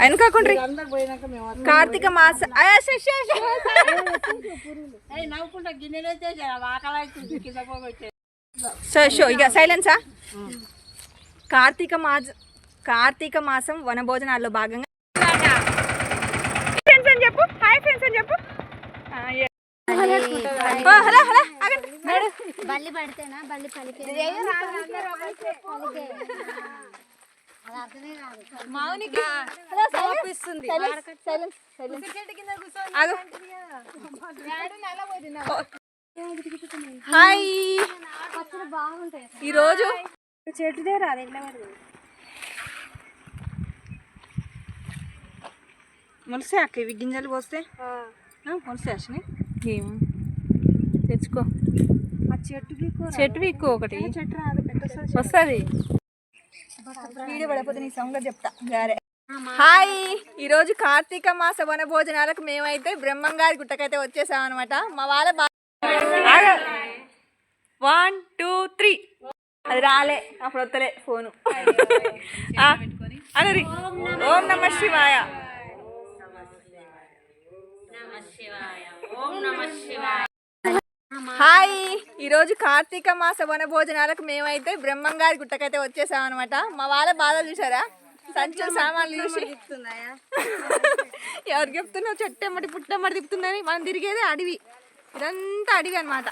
వెనకాకుండ్రి. కార్తీక మాస షో ఇక సైలెన్సా? కార్తీక మాస కార్తీక మాసం వనభోజనాల్లో భాగంగా ఫ్రెండ్స్ అని చెప్పు. హాయ్ ఫ్రెండ్స్ అని చెప్పు. హలో హలో బల్లి పడితేనా? బల్లి పలికే మౌనికి కోపిస్తుంది. హాయ్. ఈరోజు చెట్టుదే రాదు ఎట్లా పడుతుంది ములిసే అక్క ఇవి గింజలు పోస్తే. ములిసే అశ్ని ఏమో తెచ్చుకో. ఆ చెట్టుకి చెట్టు ఎక్కువ ఒకటి. చెట్టు రాదు వస్తుంది. వీడియో పడకపోతే నీ సంగతి చెప్తా. గారే. హాయ్! ఈరోజు కార్తీక మాస వన భోజనాలకు మేమైతే బ్రహ్మం బ్రహ్మంగారి గుట్టకైతే వచ్చేసాం అనమాట మా వాళ్ళ వన్ టూ త్రీ అది రాలే. అప్పుడు వస్తలే ఫోను. అనరి ఓం నమ శివాయ. ఓం నమ శివాయ. హాయ్! ఈరోజు కార్తీక మాస వన భోజనాలకు మేమైతే బ్రహ్మంగారి గుట్టకైతే వచ్చేసాం అనమాట మా వాళ్ళ బాధలు చూసారా సంచులు సామాన్లు చూసి. ఎవరికి చెప్తున్నావు చెట్టెమ్మటి పుట్టెమ్మటి తిప్పుతుందని మనం తిరిగేదే అడవి. ఇదంతా అడవి అనమాట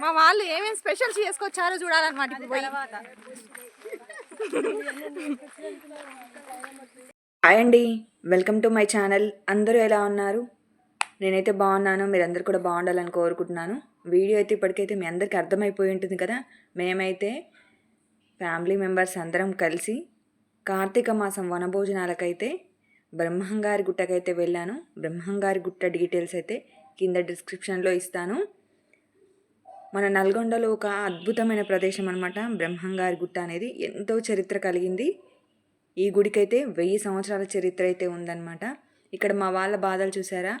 మా వాళ్ళు ఏమేమి స్పెషల్స్ చేసుకొచ్చారో చూడాలన్నమాట ఇప్పుడు పోయి. హాయ్ అండి. Welcome to my channel. అందరూ ఎలా ఉన్నారు? నేనైతే బాగున్నాను మీరందరూ కూడా బాగుండాలని కోరుకుంటున్నాను. వీడియో అయితే ఇప్పటికైతే మీ అందరికీ అర్థమైపోయి ఉంటుంది కదా. మేమైతే ఫ్యామిలీ మెంబర్స్ అందరం కలిసి కార్తీక మాసం వనభోజనాలకైతే బ్రహ్మంగారి గుట్టకైతే వెళ్ళాను. బ్రహ్మంగారి గుట్ట డీటెయిల్స్ అయితే కింద డిస్క్రిప్షన్లో ఇస్తాను. మన నల్గొండలో ఒక అద్భుతమైన ప్రదేశం అనమాట బ్రహ్మంగారి గుట్ట అనేది ఎంతో చరిత్ర కలిగింది. ఈ గుడికైతే వెయ్యి సంవత్సరాల చరిత్ర అయితే ఉందన్నమాట. ఇక్కడ మా వాళ్ళ బాధలు చూసారా?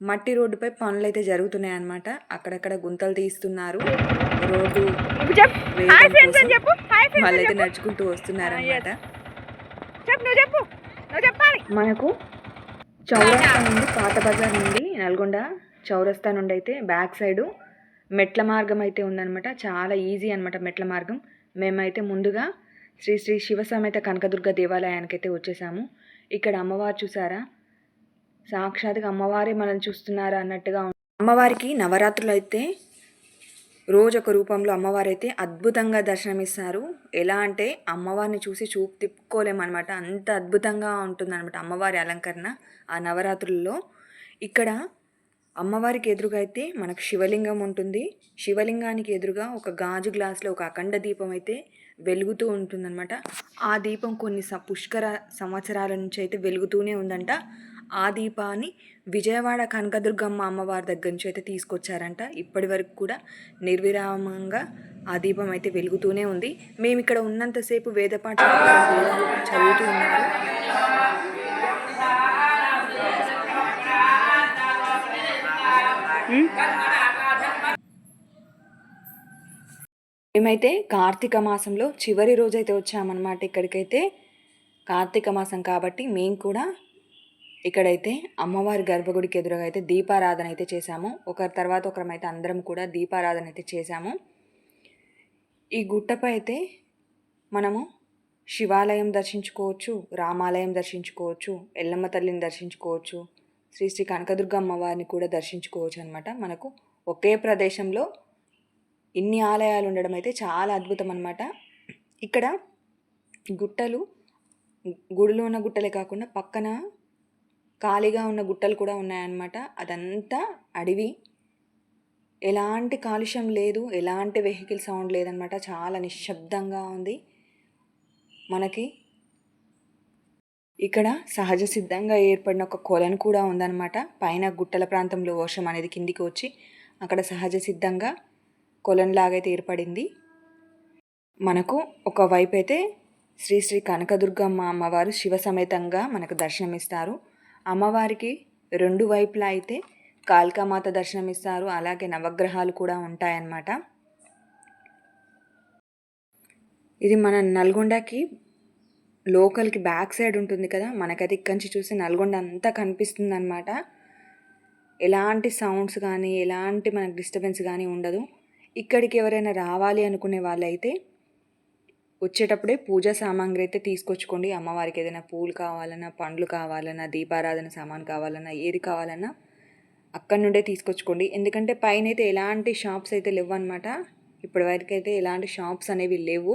మట్టి రోడ్డుపై పనులు అయితే జరుగుతున్నాయి అన్నమాట అక్కడక్కడ గుంతలు తీస్తున్నారు. రోడ్డు వాళ్ళైతే నడుచుకుంటూ వస్తున్నారు అనమాట మనకు చౌరస్తా నుండి పాత బజార్ నుండి నల్గొండ చౌరస్తా నుండి అయితే బ్యాక్ సైడు మెట్ల మార్గం అయితే ఉందన్నమాట. చాలా ఈజీ అన్నమాట మెట్ల మార్గం. మేమైతే ముందుగా శ్రీ శ్రీ శివ సమేత కనకదుర్గ దేవాలయానికి అయితే వచ్చేసాము. ఇక్కడ అమ్మవారు చూసారా? సాక్షాత్గా అమ్మవారే మనల్ని చూస్తున్నారు అన్నట్టుగా అమ్మవారికి నవరాత్రులు అయితే రోజు ఒక రూపంలో అమ్మవారు అయితే అద్భుతంగా దర్శనమిస్తారు. ఎలా అంటే అమ్మవారిని చూసి చూపు తిప్పుకోలేమన్నమాట. అంత అద్భుతంగా ఉంటుందన్నమాట అమ్మవారి అలంకరణ ఆ నవరాత్రుల్లో. ఇక్కడ అమ్మవారికి ఎదురుగా అయితే మనకు శివలింగం ఉంటుంది. శివలింగానికి ఎదురుగా ఒక గాజు గ్లాస్లో ఒక అఖండ దీపం అయితే వెలుగుతూ ఉంటుందన్నమాట. ఆ దీపం కొన్ని స పుష్కర సంవత్సరాల నుంచి అయితే వెలుగుతూనే ఉందంట. ఆ దీపాన్ని విజయవాడ కనకదుర్గమ్మ అమ్మవారి దగ్గర నుంచి అయితే తీసుకొచ్చారంట. ఇప్పటి వరకు కూడా నిర్విరామంగా ఆ దీపం అయితే వెలుగుతూనే ఉంది. మేము ఇక్కడ ఉన్నంతసేపు వేద పాఠశాల చదువుతూ ఉన్నారు. మేమైతే కార్తీక మాసంలో చివరి రోజైతే వచ్చామన్నమాట ఇక్కడికైతే. కార్తీక మాసం కాబట్టి మేము కూడా ఇక్కడైతే అమ్మవారి గర్భగుడికి ఎదురుగా అయితే దీపారాధన అయితే చేశాము. ఒకరి తర్వాత ఒకరం అయితే అందరం కూడా దీపారాధన అయితే చేశాము. ఈ గుట్టపై అయితే మనము శివాలయం దర్శించుకోవచ్చు రామాలయం దర్శించుకోవచ్చు ఎల్లమ్మ తల్లిని దర్శించుకోవచ్చు శ్రీ శ్రీ కనకదుర్గ అమ్మవారిని కూడా దర్శించుకోవచ్చు అనమాట మనకు ఒకే ప్రదేశంలో ఇన్ని ఆలయాలు ఉండడం అయితే చాలా అద్భుతం అనమాట ఇక్కడ గుట్టలు గుడిలో ఉన్న గుట్టలే కాకుండా పక్కన ఖాళీగా ఉన్న గుట్టలు కూడా ఉన్నాయన్నమాట. అదంతా అడవి. ఎలాంటి కాలుష్యం లేదు ఎలాంటి వెహికల్ సౌండ్ లేదనమాట చాలా నిశ్శబ్దంగా ఉంది. మనకి ఇక్కడ సహజ సిద్ధంగా ఏర్పడిన ఒక కొలను కూడా ఉందన్నమాట. పైన గుట్టల ప్రాంతంలో వర్షం అనేది కిందికి వచ్చి అక్కడ సహజ సిద్ధంగా కొలన్లాగైతే ఏర్పడింది. మనకు ఒకవైపు అయితే శ్రీ శ్రీ కనకదుర్గమ్మ అమ్మవారు శివ సమేతంగా మనకు దర్శనమిస్తారు. అమ్మవారికి రెండు వైపులా అయితే కాళికామాత దర్శనమిస్తారు. అలాగే నవగ్రహాలు కూడా ఉంటాయన్నమాట. ఇది మన నల్గొండకి లోకల్కి బ్యాక్ సైడ్ ఉంటుంది కదా మనకైతే ఇక్కడి నుంచి చూసి నల్గొండ అంతా కనిపిస్తుంది అనమాట ఎలాంటి సౌండ్స్ కానీ ఎలాంటి మనకు డిస్టర్బెన్స్ కానీ ఉండదు. ఇక్కడికి ఎవరైనా రావాలి అనుకునే వాళ్ళైతే వచ్చేటప్పుడే పూజా సామాగ్రి అయితే తీసుకొచ్చుకోండి. అమ్మవారికి ఏదైనా పూలు కావాలన్నా పండ్లు కావాలన్నా దీపారాధన సామాన్ కావాలన్నా ఏది కావాలన్నా అక్కడి నుండే తీసుకొచ్చుకోండి. ఎందుకంటే పైన అయితే ఎలాంటి షాప్స్ అయితే లేవు అనమాట ఇప్పటివరకు అయితే ఎలాంటి షాప్స్ అనేవి లేవు.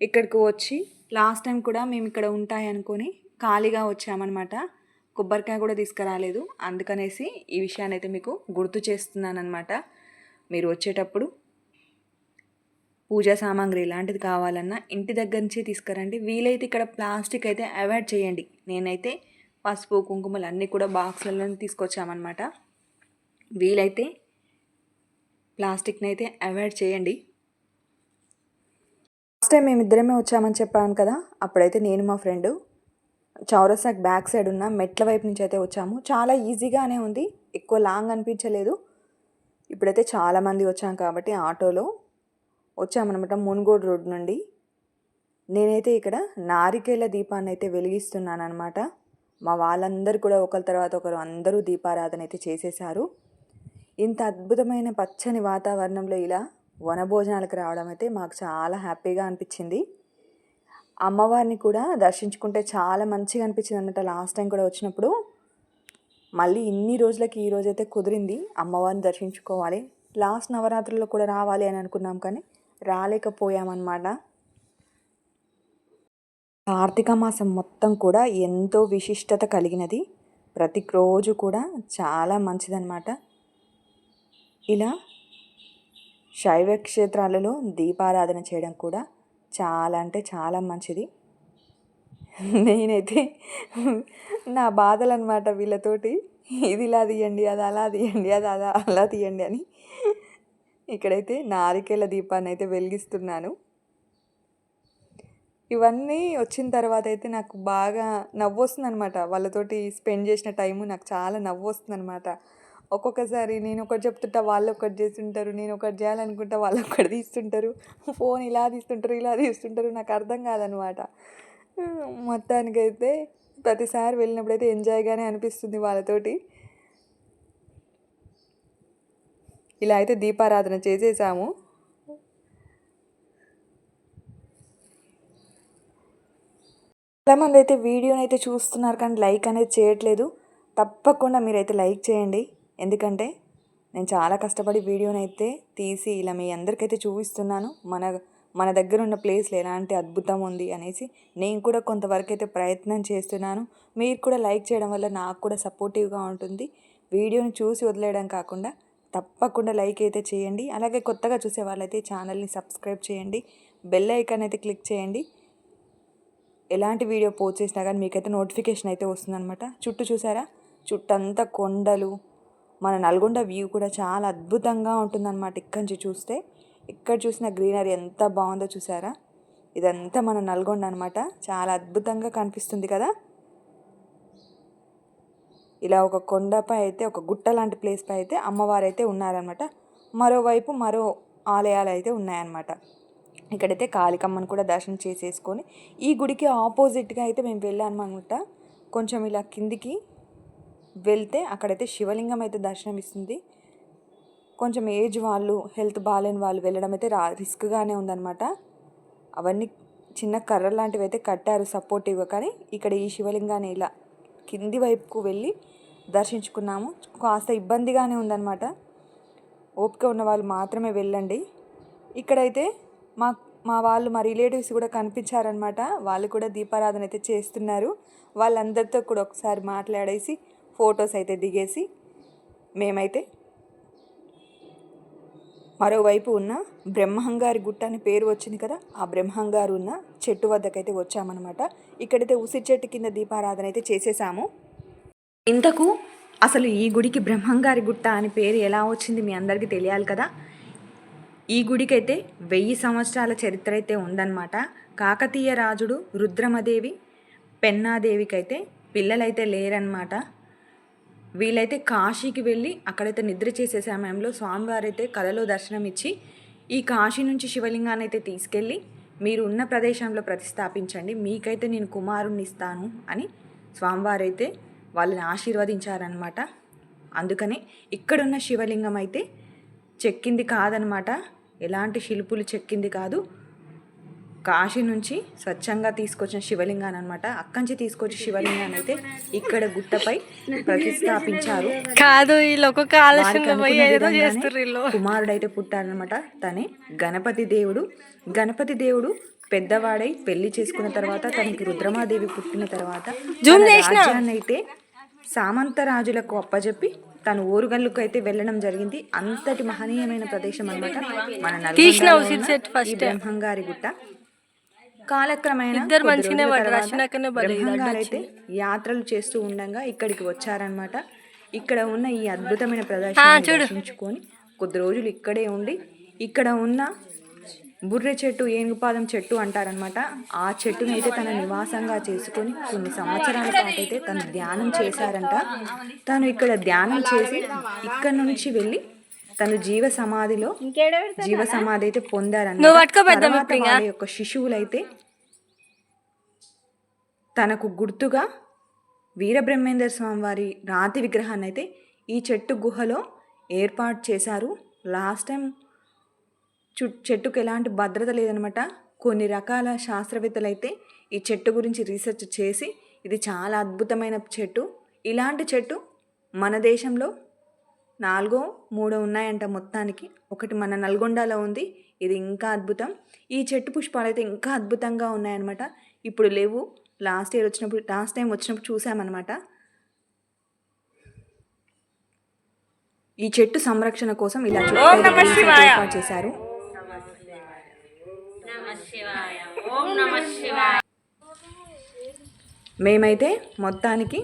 ఇక్కడికి వచ్చి లాస్ట్ టైం కూడా మేము ఇక్కడ ఉంటాయి అనుకొని ఖాళీగా వచ్చామన్నమాట. కొబ్బరికాయ కూడా తీసుకురాలేదు. అందుకనేసి ఈ విషయాన్ని అయితే మీకు గుర్తు చేస్తున్నాను అనమాట మీరు వచ్చేటప్పుడు పూజా సామాగ్రి ఇలాంటిది కావాలన్నా ఇంటి దగ్గర నుంచే తీసుకురండి. వీలైతే ఇక్కడ ప్లాస్టిక్ అయితే అవాయిడ్ చేయండి. నేనైతే పసుపు కుంకుమలు అన్నీ కూడా బాక్స్లలో తీసుకొచ్చామన్నమాట. వీలైతే ప్లాస్టిక్ని అయితే అవాయిడ్ చేయండి. ఫస్ట్ టైం మేమిద్దరమే వచ్చామని చెప్పాను కదా అప్పుడైతే నేను మా ఫ్రెండ్ చౌరసాకి బ్యాక్ సైడ్ ఉన్న మెట్ల వైపు నుంచి అయితే వచ్చాము. చాలా ఈజీగానే ఉంది ఎక్కువ లాంగ్ అనిపించలేదు. ఇప్పుడైతే చాలామంది వచ్చాం కాబట్టి ఆటోలో. వచ్చామన్నమాట మున్గోడు రోడ్ నుండి. నేనైతే ఇక్కడ నారికేల దీపాన్ని అయితే వెలిగిస్తున్నాను అనమాట మా వాళ్ళందరూ కూడా ఒకరి తర్వాత ఒకరు అందరూ దీపారాధన అయితే చేసేసారు ఇంత అద్భుతమైన పచ్చని వాతావరణంలో ఇలా వనభోజనాలకు రావడం అయితే మాకు చాలా హ్యాపీగా అనిపించింది. అమ్మవారిని కూడా దర్శించుకుంటే చాలా మంచిగా అనిపించింది అనమాట లాస్ట్ టైం కూడా వచ్చినప్పుడు. మళ్ళీ ఇన్ని రోజులకి ఈ రోజైతే కుదిరింది అమ్మవారిని దర్శించుకోవాలి. లాస్ట్ నవరాత్రుల్లో కూడా రావాలి అని అనుకున్నాం కానీ రాలేకపోయామన్నమాట. కార్తీక మాసం మొత్తం కూడా ఎంతో విశిష్టత కలిగినది. ప్రతి రోజు కూడా చాలా మంచిదన్నమాట. ఇలా శైవ క్షేత్రాలలో దీపారాధన చేయడం కూడా చాలా అంటే చాలా మంచిది. నేనైతే నా బాధలు అనమాట వీళ్ళతోటి. ఇది ఇలా తీయండి అది అలా తీయండి అది అలా అలా తీయండి అని ఇక్కడైతే నారికేల దీపాన్ని అయితే వెలిగిస్తున్నాను. ఇవన్నీ వచ్చిన తర్వాత అయితే నాకు బాగా నవ్వు వస్తుంది అనమాట వాళ్ళతోటి స్పెండ్ చేసిన టైము నాకు చాలా నవ్వు వస్తుంది అనమాట ఒక్కొక్కసారి నేను ఒకటి చెప్తుంటా వాళ్ళు ఒకటి చేస్తుంటారు నేను ఒకటి చేయాలనుకుంటా వాళ్ళు ఒకటి తీస్తుంటారు. ఫోన్ ఇలా తీస్తుంటారు ఇలా తీస్తుంటారు నాకు అర్థం కాదనమాట మొత్తానికైతే ప్రతిసారి వెళ్ళినప్పుడైతే ఎంజాయ్గానే అనిపిస్తుంది వాళ్ళతోటి. ఇలా అయితే దీపారాధన చేసేసాము. చాలామంది అయితే వీడియోని అయితే చూస్తున్నారు కానీ లైక్ అనేది చేయట్లేదు. తప్పకుండా మీరైతే లైక్ చేయండి. ఎందుకంటే నేను చాలా కష్టపడి వీడియోని అయితే తీసి ఇలా మీ అందరికైతే చూపిస్తున్నాను. మన మన దగ్గర ఉన్న ప్లేస్లో ఎలాంటి అద్భుతం ఉంది అనేసి నేను కూడా కొంతవరకు అయితే ప్రయత్నం చేస్తున్నాను. మీరు కూడా లైక్ చేయడం వల్ల నాకు కూడా సపోర్టివ్గా ఉంటుంది. వీడియోని చూసి వదిలేయడం కాకుండా తప్పకుండా లైక్ అయితే చేయండి. అలాగే కొత్తగా చూసే వాళ్ళైతే ఛానల్ని సబ్స్క్రైబ్ చేయండి. బెల్ ఐకాన్ అయితే క్లిక్ చేయండి. ఎలాంటి వీడియో పోస్ట్ చేసినా కానీ మీకైతే నోటిఫికేషన్ అయితే వస్తుందన్నమాట. చుట్టూ చూసారా? చుట్టంతా కొండలు. మన నల్గొండ వ్యూ కూడా చాలా అద్భుతంగా ఉంటుందన్నమాట ఇక్కడి నుంచి చూస్తే. ఎక్కడ చూసిన గ్రీనరీ ఎంత బాగుందో చూసారా? ఇదంతా మన నల్గొండ అనమాట చాలా అద్భుతంగా కనిపిస్తుంది కదా? ఇలా ఒక కొండపై అయితే ఒక గుట్ట లాంటి ప్లేస్పై అయితే అమ్మవారు అయితే ఉన్నారనమాట మరోవైపు మరో ఆలయాలు అయితే ఉన్నాయన్నమాట. ఇక్కడైతే కాళికమ్మను కూడా దర్శనం చేసేసుకొని ఈ గుడికి ఆపోజిట్గా అయితే మేము వెళ్ళాము అనమాట కొంచెం ఇలా కిందికి వెళ్తే అక్కడైతే శివలింగం అయితే దర్శనం ఇస్తుంది. కొంచెం ఏజ్ వాళ్ళు హెల్త్ బాగాలేని వాళ్ళు వెళ్ళడం అయితే రా రిస్క్గానే ఉందన్నమాట. అవన్నీ చిన్న కర్ర లాంటివి అయితే కట్టారు సపోర్టివ్గా కానీ ఇక్కడ ఈ శివలింగాన్ని ఇలా కింది వైపుకు వెళ్ళి దర్శించుకున్నాము. కాస్త ఇబ్బందిగానే ఉందన్నమాట. ఓపిక ఉన్న వాళ్ళు మాత్రమే వెళ్ళండి. ఇక్కడైతే మా మా వాళ్ళు మా రిలేటివ్స్ కూడా కనిపించారనమాట వాళ్ళు కూడా దీపారాధన అయితే చేస్తున్నారు. వాళ్ళందరితో కూడా ఒకసారి మాట్లాడేసి ఫొటోస్ అయితే దిగేసి మేమైతే మరోవైపు ఉన్న బ్రహ్మంగారి గుట్ట అని పేరు వచ్చింది కదా ఆ బ్రహ్మంగారు ఉన్న చెట్టు వద్దకైతే వచ్చామన్నమాట. ఇక్కడైతే ఉసిరి చెట్టు కింద దీపారాధన అయితే చేసేసాము. ఇంతకు అసలు ఈ గుడికి బ్రహ్మంగారి గుట్ట అని పేరు ఎలా వచ్చింది మీ అందరికీ తెలియాలి కదా? ఈ గుడికైతే వెయ్యి సంవత్సరాల చరిత్ర అయితే ఉందన్నమాట. కాకతీయ రాజుడు రుద్రమదేవి పెన్నాదేవికైతే పిల్లలైతే లేరన్నమాట. వీళ్ళైతే కాశీకి వెళ్ళి అక్కడైతే నిద్ర చేసే సమయంలో స్వామివారైతే కలలో దర్శనం ఇచ్చి ఈ కాశీ నుంచి శివలింగాన్ని అయితే తీసుకెళ్ళి మీరు ఉన్న ప్రదేశంలో ప్రతిష్టాపించండి. మీకైతే నేను కుమారుణ్ణి ఇస్తాను అని స్వామివారైతే వాళ్ళని ఆశీర్వదించారనమాట అందుకనే ఇక్కడున్న శివలింగం అయితే చెక్కింది కాదనమాట ఎలాంటి శిల్పులు చెక్కింది కాదు. కాశీ నుంచి స్వచ్ఛంగా తీసుకొచ్చిన శివలింగాన్ని అనమాట అక్కంచి తీసుకొచ్చి శివలింగాన్ని అయితే ఇక్కడ గుట్టపై ప్రతిష్టాపించారు. కాదు వీళ్ళు కుమారుడైతే పుట్టారనమాట తనే గణపతి దేవుడు. గణపతి దేవుడు పెద్దవాడై పెళ్ళి చేసుకున్న తర్వాత తనకి రుద్రమాదేవి పుట్టిన తర్వాత. రాజ్యాన్ని అయితే సామంత రాజులకు అప్పజెప్పి తను ఓరుగల్లుకు అయితే వెళ్ళడం జరిగింది. అంతటి మహనీయమైన ప్రదేశం అనమాట మన బ్రహ్మంగారి గుట్ట. కాలక్రమేణా ఇద్దరు బ్రహ్మంగారు అయితే యాత్రలు చేస్తూ ఉండగా ఇక్కడికి వచ్చారనమాట ఇక్కడ ఉన్న ఈ అద్భుతమైన ప్రదేశాన్ని దర్శించుకొని కొద్ది రోజులు ఇక్కడే ఉండి ఇక్కడ ఉన్న బుర్రె చెట్టు ఏనుగుపాదం చెట్టు అంటారనమాట ఆ చెట్టుని అయితే తన నివాసంగా చేసుకొని కొన్ని సంవత్సరాల పాటు అయితే తను ధ్యానం చేశారంట. తను ఇక్కడ ధ్యానం చేసి ఇక్కడ నుంచి వెళ్ళి తను జీవ సమాధిలో జీవ సమాధి అయితే ముప్పింగా. వాళ్ళ యొక్క శిశువులైతే తనకు గుర్తుగా వీరబ్రహ్మేంద్ర స్వామి వారి రాతి విగ్రహాన్ని అయితే ఈ చెట్టు గుహలో ఏర్పాటు చేశారు. లాస్ట్ టైం చు చెట్టుకు ఎలాంటి భద్రత లేదనమాట కొన్ని రకాల శాస్త్రవేత్తలు అయితే ఈ చెట్టు గురించి రీసెర్చ్ చేసి ఇది చాలా అద్భుతమైన చెట్టు. ఇలాంటి చెట్టు మన దేశంలో నాలుగో మూడో ఉన్నాయంట మొత్తానికి. ఒకటి మన నల్గొండలో ఉంది ఇది ఇంకా అద్భుతం. ఈ చెట్టు పుష్పాలు అయితే ఇంకా అద్భుతంగా ఉన్నాయన్నమాట. ఇప్పుడు లేవు లాస్ట్ ఇయర్ వచ్చినప్పుడు లాస్ట్ టైం వచ్చినప్పుడు చూసామన్నమాట. ఈ చెట్టు సంరక్షణ కోసం ఇలా ఏర్పాటు చేశారు. మేమైతే మొత్తానికి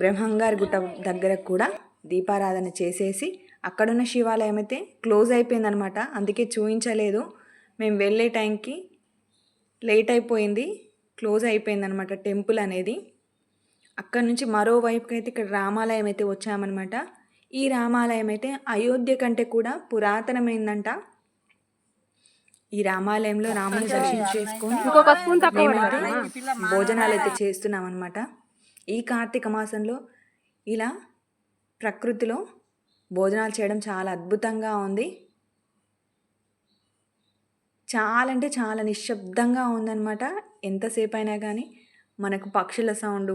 బ్రహ్మంగారి గుట్ట దగ్గర కూడా దీపారాధన చేసేసి అక్కడున్న శివాలయం అయితే క్లోజ్ అయిపోయిందనమాట. అందుకే చూపించలేదు మేము వెళ్ళే టైంకి లేట్ అయిపోయింది. క్లోజ్ అయిపోయిందనమాట టెంపుల్ అనేది. అక్కడ నుంచి మరోవైపుకి అయితే ఇక్కడ రామాలయం అయితే వచ్చామన్నమాట ఈ రామాలయం అయితే అయోధ్య కంటే కూడా పురాతనమైందంట. ఈ రామాలయంలో రాముని దర్శనం చేసుకొని భోజనాలు అయితే చేస్తున్నాం అనమాట ఈ కార్తీక మాసంలో ఇలా ప్రకృతిలో భోజనాలు చేయడం చాలా అద్భుతంగా ఉంది. చాలా అంటే చాలా నిశ్శబ్దంగా ఉందన్నమాట. ఎంతసేపు అయినా కానీ మనకు పక్షుల సౌండు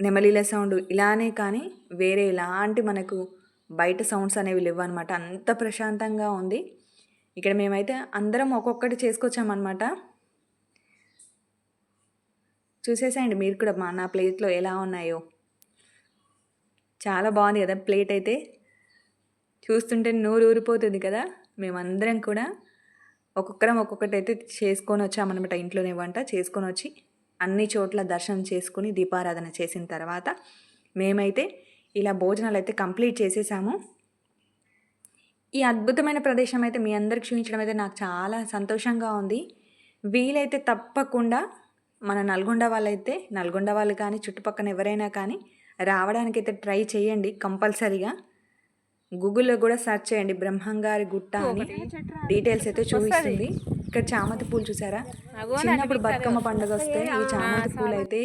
నెమలీల సౌండ్ ఇలానే కానీ వేరే ఎలాంటి మనకు బయట సౌండ్స్ అనేవి లేవు అనమాట అంత ప్రశాంతంగా ఉంది. ఇక్కడ మేమైతే అందరం ఒక్కొక్కటి చేసుకొచ్చామన్నమాట. చూసేసేయండి మీరు కూడా మా నా ప్లేట్లో ఎలా ఉన్నాయో. చాలా బాగుంది కదా ప్లేట్ అయితే. చూస్తుంటే నోరు ఊరిపోతుంది కదా. మేమందరం కూడా ఒక్కొక్కరం ఒక్కొక్కటి అయితే చేసుకొని వచ్చామన్నమాట ఇంట్లోనే వంట చేసుకొని వచ్చి అన్ని చోట్ల దర్శనం చేసుకుని దీపారాధన చేసిన తర్వాత మేమైతే ఇలా భోజనాలు అయితే కంప్లీట్ చేసేసాము. ఈ అద్భుతమైన ప్రదేశం అయితే మీ అందరికి చూపించడం అయితే నాకు చాలా సంతోషంగా ఉంది. వీలైతే తప్పకుండా మన నల్గొండ వాళ్ళైతే నల్గొండ వాళ్ళు కానీ చుట్టుపక్కల ఎవరైనా కానీ రావడానికి అయితే ట్రై చేయండి కంపల్సరీగా. గూగుల్లో కూడా సెర్చ్ చేయండి బ్రహ్మంగారి గుట్ట అని. డీటెయిల్స్ అయితే చూపిస్తుంది. ఇక్కడ చామంతి పూలు చూసారా? చిన్నప్పుడు బతుకమ్మ పండుగ వస్తే ఈ చామంతి పూలు అయితే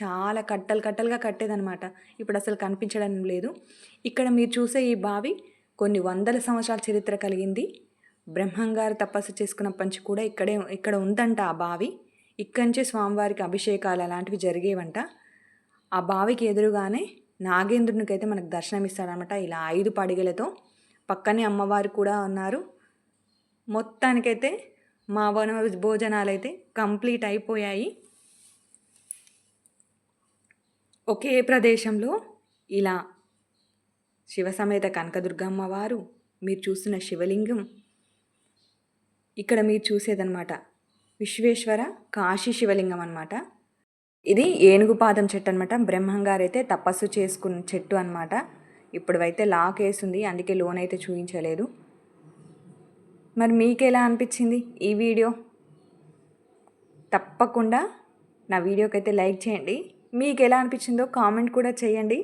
చాలా కట్టలు కట్టలుగా కట్టేదనమాట ఇప్పుడు అసలు కనిపించడం లేదు. ఇక్కడ మీరు చూసే ఈ బావి కొన్ని వందల సంవత్సరాల చరిత్ర కలిగింది. బ్రహ్మంగారు తపస్సు చేసుకున్న పంచి కూడా ఇక్కడే ఇక్కడ ఉందంట ఆ బావి. ఇక్కడి నుంచే స్వామివారికి అభిషేకాలు అలాంటివి జరిగేవంట. ఆ బావికి ఎదురుగానే నాగేంద్రునికి అయితే మనకు దర్శనం ఇస్తాడనమాట ఇలా ఐదు పడిగలతో పక్కనే అమ్మవారు కూడా ఉన్నారు. మొత్తానికైతే మా వన భోజనాలు అయితే కంప్లీట్ అయిపోయాయి. ఒకే ప్రదేశంలో ఇలా శివసమేత కనకదుర్గమ్మ వారు మీరు చూస్తున్న శివలింగం. ఇక్కడ మీరు చూసేదన్నమాట విశ్వేశ్వర కాశీ శివలింగం అనమాట ఇది ఏనుగు పాదం చెట్టు అనమాట బ్రహ్మంగారు అయితే తపస్సు చేసుకున్న చెట్టు అనమాట ఇప్పుడు అయితే లాక్ వేసింది. అందుకే లోన్ అయితే చూపించలేదు మరి మీకు ఎలా అనిపించింది ఈ వీడియో? తప్పకుండా నా వీడియోకి అయితే లైక్ చేయండి. మీకు ఎలా అనిపించిందో కామెంట్ కూడా చేయండి.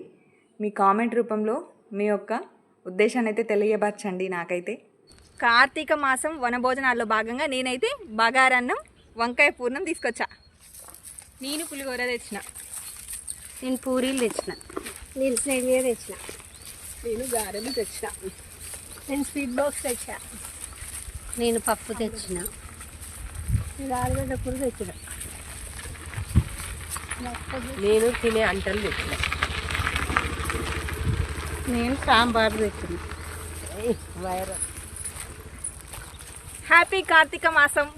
మీ కామెంట్ రూపంలో మీ యొక్క ఉద్దేశాన్ని అయితే తెలియపరచండి నాకైతే. కార్తీక మాసం వనభోజనాల్లో భాగంగా నేనైతే బగారన్నం వంకాయ పూర్ణం తీసుకొచ్చా. నేను పులిహోర తెచ్చిన. నేను పూరీలు తెచ్చిన. నేను సేమియా తెచ్చిన. నేను గారెలు తెచ్చా నేను స్వీట్ బాక్స్ తెచ్చా నేను పప్పు తెచ్చిన. నేను ఆలుగడ్డ కూర తెచ్చిన. నేను తినే అంటలు తెచ్చిన. నేను సాంబార్ తెచ్చిన. హ్యాపీ కార్తీక మాసం.